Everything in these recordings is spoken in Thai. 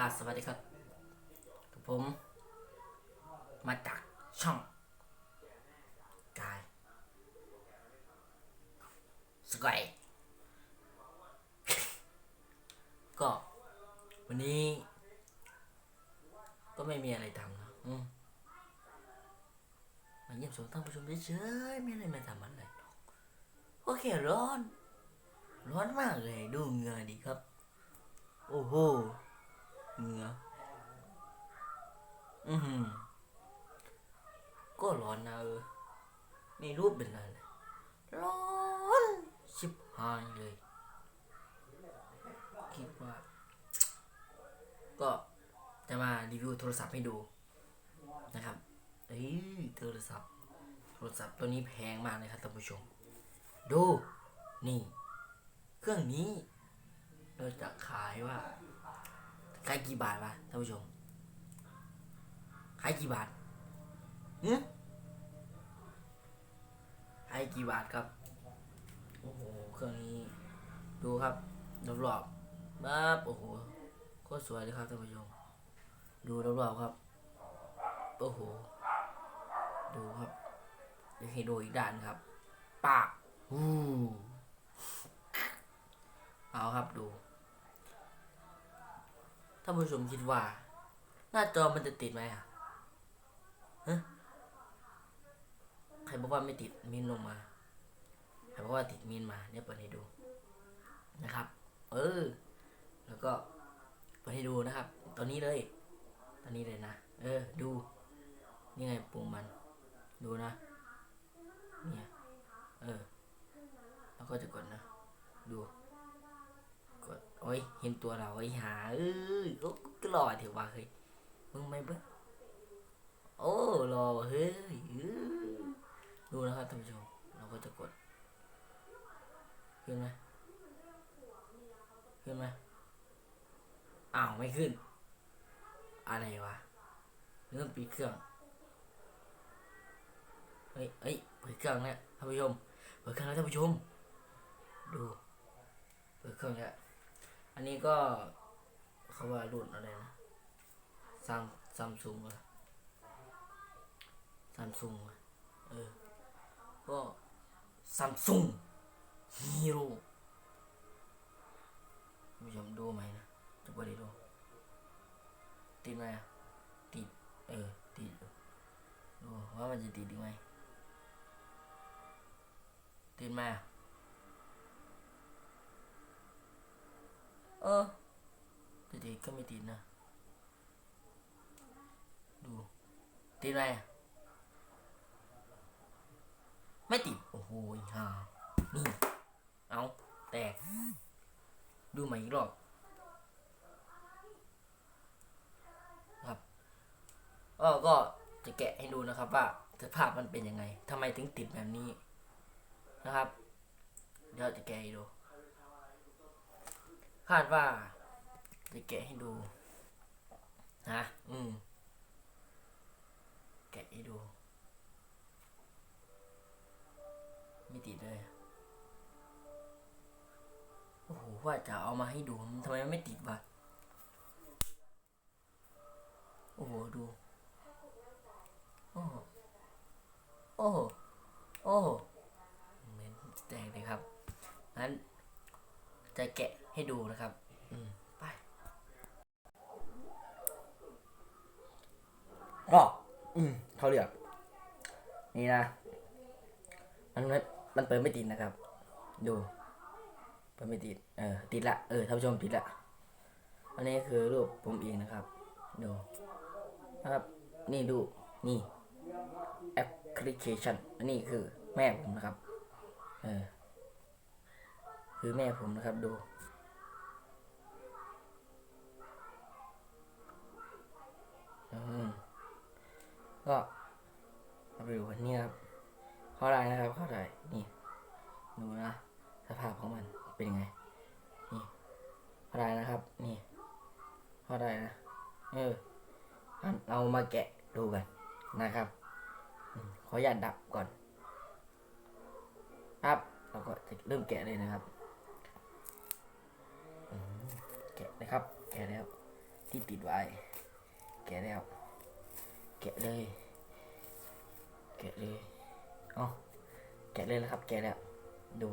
กาสวัสดีครับกับผม มาจากช่อง กายสกายก็ วันนี้ ก็ไม่มีอะไรทำนะอืมมาเยี่ยมชมท่านผู้ชมเฉยๆไม่ได้มาทำอะไรหรอกโอเคร้อน ร้อนมากเลยดูเงือดีครับ โอ้โห เหงื่ออือหือ ก็ร้อนนะเออ นี่รูปเป็นอะไรร้อนชิบหายเลย คิดว่า ก็จะมารีวิวโทรศัพท์ให้ดูนะครับ เอ้ยโทรศัพท์ โทรศัพท์ตัวนี้แพงมากเลยครับท่านผู้ชม ดู นี่ เครื่องนี้เราจะขายว่า ขายกี่บาทวะท่านผู้ชมขายกี่บาทหืขายกี่บาทครับ โอ้โห เครื่องนี้ ดูครับรอบๆบ้าโอ้โห โคตรสวยเลยครับท่านผู้ชม ดูรอบๆครับ โอ้โห ดูครับเดี๋ยวให้ดูอีกด้านครับ ปากอู้เอาครับดูานผู้ชมคิดว่า หน้าจอมันจะติดไหมอะฮะใครบอกว่าไม่ติดมินลงมาใครบอกว่าติดมินมาเดี๋ยเปิดให้ดูนะครับ เออ แล้วก็เปิดให้ดูนะครับ ตอนนี้เลย ตอนนี้เลยนะ เออ ดู นี่ไงปุ่มมัน ดูนะ เนี่ย เออ แล้วก็จะกดนะ ดู โอ้ย เห็นตัวเราไอ้หาเอ้ยก็ก็รอเถอะว่าเฮ้ย มึงไม่เบิ้งโอ้รอว่ะเฮ้ยอื้อดูนะครับท่านผู้ชม เราก็จะกด ขึ้นไหมขึ้นไหมอ้าวไม่ขึ้น อะไรวะเริ่มปิดเครื่อง เฮ้ยเฮ้ยเปิดเครื่องแล้วท่านผู้ชม เปิดเครื่องแล้วท่านผู้ชม ดู เปิดเครื่องแล้ว อันนี้ก็เขาว่ารุ่นอะไรนะซัมซัมซุงอะซัมซุงอะเออ ก็ซัมซุงฮีโร่ผู้ชมดูไหมนะจะบ่ได้ดูติดไหมอะติด เออ ติดอยู่ดูว่ามันจะติดดีไหมติดไหมอะ ออแต่เด็กก็ไม่ติดนะ ดูติดไหมไม่ติด โอ้โหฮ่านี่ เอาแตก ดูใหม่อีกรอบครับก็ก็จะแกะให้ดูนะครับว่าสภาพมันเป็นยังไงทำไมถึงติดแบบนี้นะครับ เดี๋ยวจะแกะให้ดู คาดว่าจะแกะให้ดูนะอืม แกะให้ดู ไม่ติดเลยโอ้โหว่าจะเอามาให้ดูทำไมมันไม่ติดวะโอ้โหดูโอ้โหโอ้โหโอ้โหเหมือนแตกเลยครับงั้นจะแกะ ให้ดูนะครับอืมไปก็อืมเขาเรียกนี่นะ มันไม่มันเปิดไม่ติดนะครับ ดูเปิดไม่ติด เออ ติดละ เออท่านผู้ชมติดละ อันนี้คือรูปผมเองนะครับ ดูนะครับ นี่ดู นี่แอปพลิเคชัน อันนี้คือแม่ผมนะครับ เออ คือแม่ผมนะครับ ดู อืม ก็มาดูวันนี้ครับ เข้าได้นะครับเข้าได้นี่ดูนะสภาพของมันเป็นยังไง นี่เข้าได้นะครับ นี่เข้าได้นะเออเรามาแกะดูกันนะครับขออนุญาดับก่อนครับเราก็จะเริ่มแกะเลยนะครับแกะนะครับ แกะแล้วที่ติดไว้ แกะแล้ว แกะเลย แกะเลยเอาแกะเลยนะครับ แกะแล้ว ดู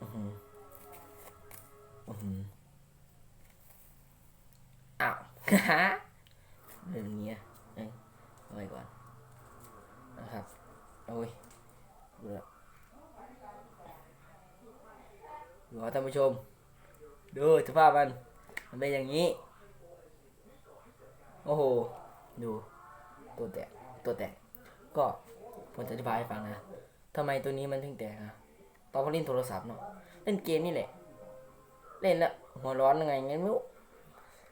อือหืออือหืออ้าวฮะเรื่องนี้อะเอ้ยเอาไว้ก่อน นะครับโอ้ยดูแล้วดูเอท่านผู้ชม ดูสภาพมัน มันเป็นอย่างนี้ โอ้โห ดู ตัวแตก ตัวแตก ก็ผมจะอธิบายให้ฟังนะทำไมตัวนี้มันถึงแตกอะตอนเขาเล่นโทรศัพท์เนาะ เล่นเกมนี่แหละ เล่นแล้วหัวร้อนยังไงงั้นไม่รู้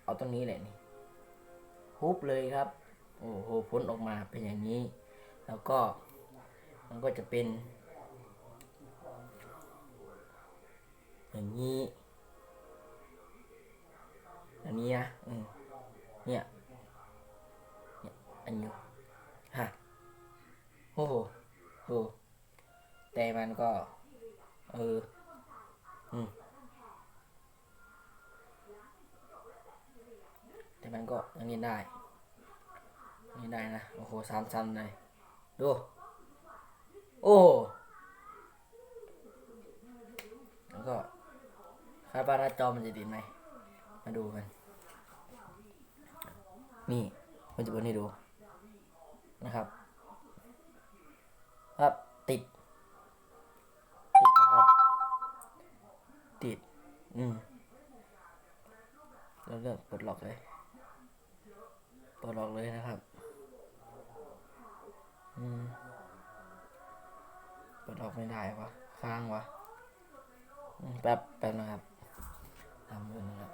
เอาตรงนี้แหละนี่ฮุบเลยครับ โอ้โหพ้นออกมาเป็นอย่างนี้ แล้วก็ มันก็จะเป็น อย่างนี้ อันนี้นะอืมเนี่ย เนี่ยอันนี้ฮะโอ้โหโอ้แต่มันก็ เออ อืมแต่มันก็อันนี้ได้อันนี้ได้นะ โอ้โหสามชั้นเลย ดู โอ้แล้วก็คาดว่าหน้าจอมันจะติดไหม มาดูกัน นี่ มันจะเปิดให้ดู นะครับครับติด ติดนะครับ ติด อืมแล้วเลือกปลดล็อกเลยปลดล็อกเลยนะครับ อืมปลดล็อกไม่ได้วะ ค้างวะ แป๊บแป๊บนะครับทำเลยนะครับ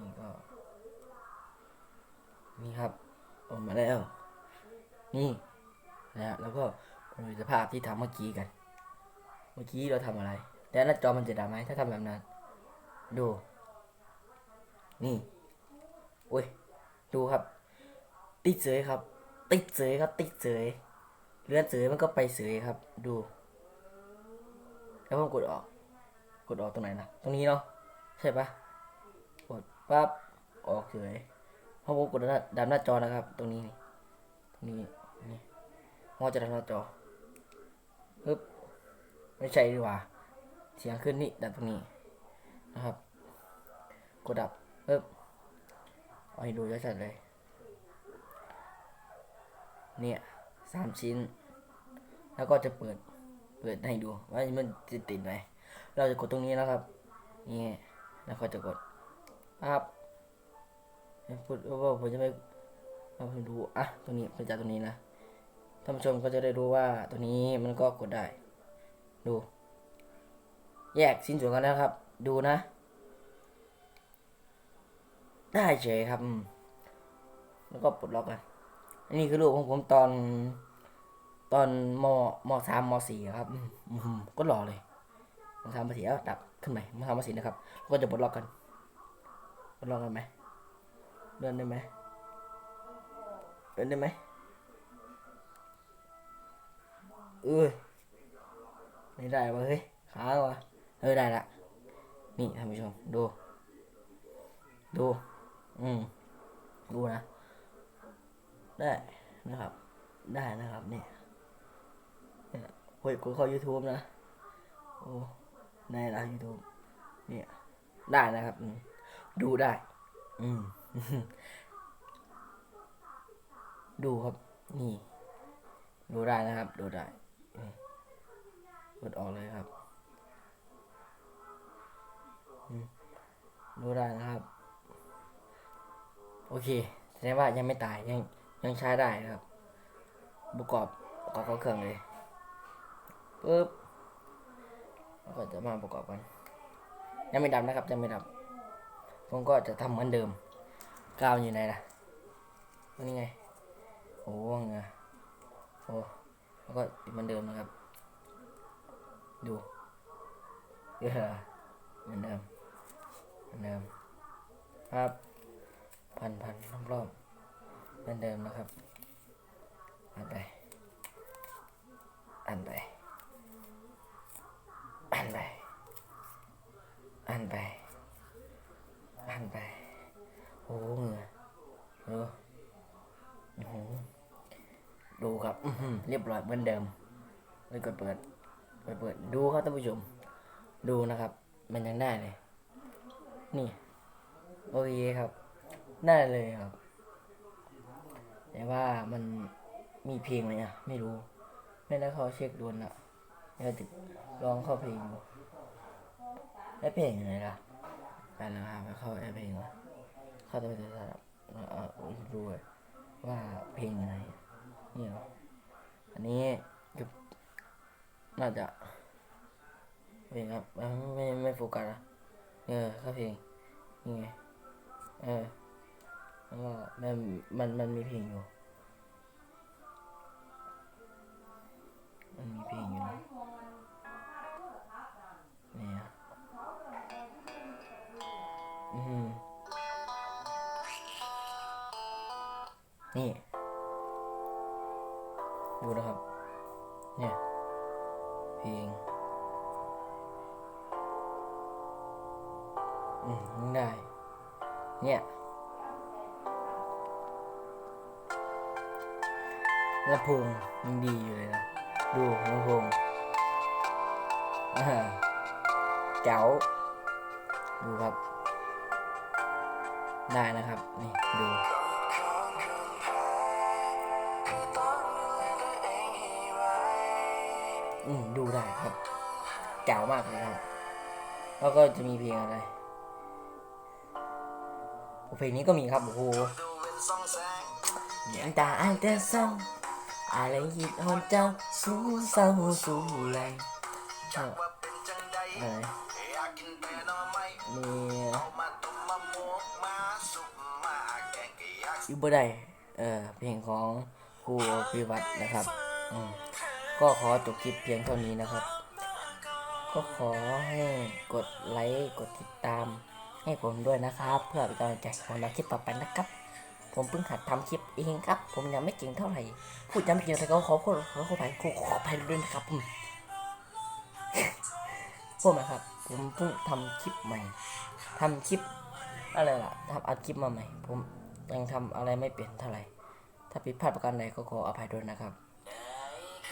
นี่ก็ นี่ครับ ออกมาแล้ว นี่นะแล้วก็มาดูสภาพที่ทำเมื่อกี้กัน เมื่อกี้เราทำอะไร แล้วหน้าจอมันจะดำไหมถ้าทำแบบนั้น ดู นี่โอ้ย ดูครับ ติดเสยครับ ติดเสยครับ ติดเสยเลื่อนเสยมันก็ไปเสยครับ ดู แล้วผมกดออก กดออกตรงไหนนะตรงนี้เนาะใช่ปะกดปั๊บออกเฉย เพราะผมกดดันหน้าจอนะครับ ตรงนี้นี่ตรงนี้นี่มอจะดันหน้าจอปึ๊บไม่ใช่ดีกว่า เสียงขึ้นนี่ดับตรงนี้นะครับ กดดับปึ๊บเอาให้ดูชัดๆเลย เนี่ยสามชิ้น แล้วก็จะเปิดเปิดให้ดูว่ามันจะติดไหมเราจะกดตรงนี้นะครับนี่แล้วก็จะกดปั๊บ พูดว่าผมจะไม่เอาดูอะตรงนี้เป็นจากตรงนี้นะท่านผู้ชมก็จะได้รู้ว่าตัวนี้มันก็กดได้ ดู แยกสิ้นส่วนกันแล้วครับ ดูนะ ได้เฉยครับแล้วก็ปลดล็อกกันอันนี้คือรูปของผมตอน ตอนมมสามมสี่ครับก็หล่อเลยมสามมสี่แล้วดับขึ้นใหม่มสามมสี่นะครับแล้วก็จะปลดล็อกกันปลดล็อกกันไหม เดินได้ไหมเดินได้ไหมเอ้ยไม่ได้วะเฮ้ยขาวะเออได้ละนี่ท่านผู้ชมดู ดู อืมดูนะ ได้นะครับ ได้นะครับเนี่ยเฮ้ยกูเข้า YouTube นะ โอ้ในนะ YouTube เนี่ย ได้นะครับ ดูได้ อืม ดูครับ นี่ ดูได้นะครับ ดูได้กดออกเลยครับดูได้นะครับ โอเคแสดงว่ายังไม่ตายยังยังใช้ได้นะครับ ประกอบประกอบเข้าเครื่องเลยปึ๊บแล้วก็จะมาประกอบกันยังไม่ดับนะครับยังไม่ดับผมก็จะทำเหมือนเดิม กาวอยู่ไหนล่ะนี่ไง โอ้เงาโอ้แล้วก็เหมือนเดิมนะครับ ดูเออเหมือนเดิมเหมือนเดิมครับพันพันรอบรอบๆเหมือนเดิมนะครับอันไปอันไปอันไปอ่านไป อ่านไป โอ้เหงื่อเอออื้อหือดูครับ อื้อหือเรียบร้อยเหมือนเดิมเลยกดเปิดกดเปิดดูครับท่านผู้ชม ดูนะครับ มันยังได้เลย นี่โอเคครับ ได้เลยครับ แต่ว่ามันมีเพลงไหมอะ ไม่รู้ ไม่ได้เขาเช็คดูนะเดี๋ยวติดลองเข้าเพลงดูได้เพลงไหนล่ะไปนะครับไปเข้าแอปเพลงวะเข้าตัวโทรศัพท์เออดูเลยว่าเพลงไหนนี่เหร อันนี้คือน่าจะเพลงครับไม่ไม่โฟกัสอะเออเข้าเพลงนี่ไงเออแล้วก็มันมันมันมีเพลงอยู่ มันมีเพลงอยู่นะเนี่ยอืมนี่ ดูนะครับ เนี่ย เพลงอืมยังได้ เนี่ยลำโพงยังดีอยู่เลยนะ ดูลำโพงอ่าเจ๋วดูครับ ได้นะครับ นี่ ดู อืมดูได้ครับแจ๋วมากเลยครับ แล้วก็จะมีเพลงอะไรเพลงนี้ก็มีครับ โอ้โหยังตาอันแต่ซองอะไรยิดหอนเจ้าสู้เศร้าสู้แรงชอบอะไรมีอยู่บ่ได้เออเพลงของครูพิวัตรนะครับ อืม ก็ขอจบคลิปเพียงเท่านี้นะครับ ก็ขอให้กดไลค์กดติดตามให้ผมด้วยนะครับ เพื่อเป็นกำลังใจของเราคลิปต่อไปนะครับ ผมเพิ่งหัดทำคลิปเองครับ ผมยังไม่เก่งเท่าไหร่พูดยังไม่เก่งแต่ก็ขอขอขอขอไปขอขอไปด้วยนะครับอืมพวกนะครับ ผมเพิ่งทำคลิปใหม่ทำคลิปอะไรล่ะทำอัดคลิปมาใหม่ ผมยังทำอะไรไม่เปลี่ยนเท่าไหร่ ถ้าผิดพลาดประการใดก็ขออภัยด้วยนะครับ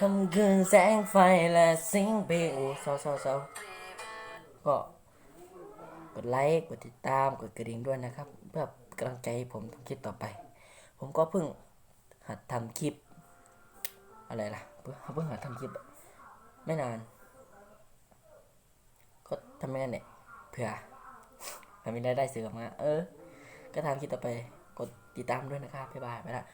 คำคืนแสงไฟและสียงเพลงโอ้เศร้าเศร้าเศร้าก็กดไลค์กดติดตามกดกระดิ่งด้วยนะครับ เพื่อกำลังใจให้ผมทำคลิปต่อไป ผมก็เพิ่งหัดทำคลิป อะไรล่ะเพิ่งเพิ่งหัดทำคลิป ไม่นาน ก็ทำไม่งั้นเนี่ยเผื่อทำไม่ได้ได้เสือมาเออ ก็ทำคลิปต่อไป กดติดตามด้วยนะครับบ๊ายบายไปละ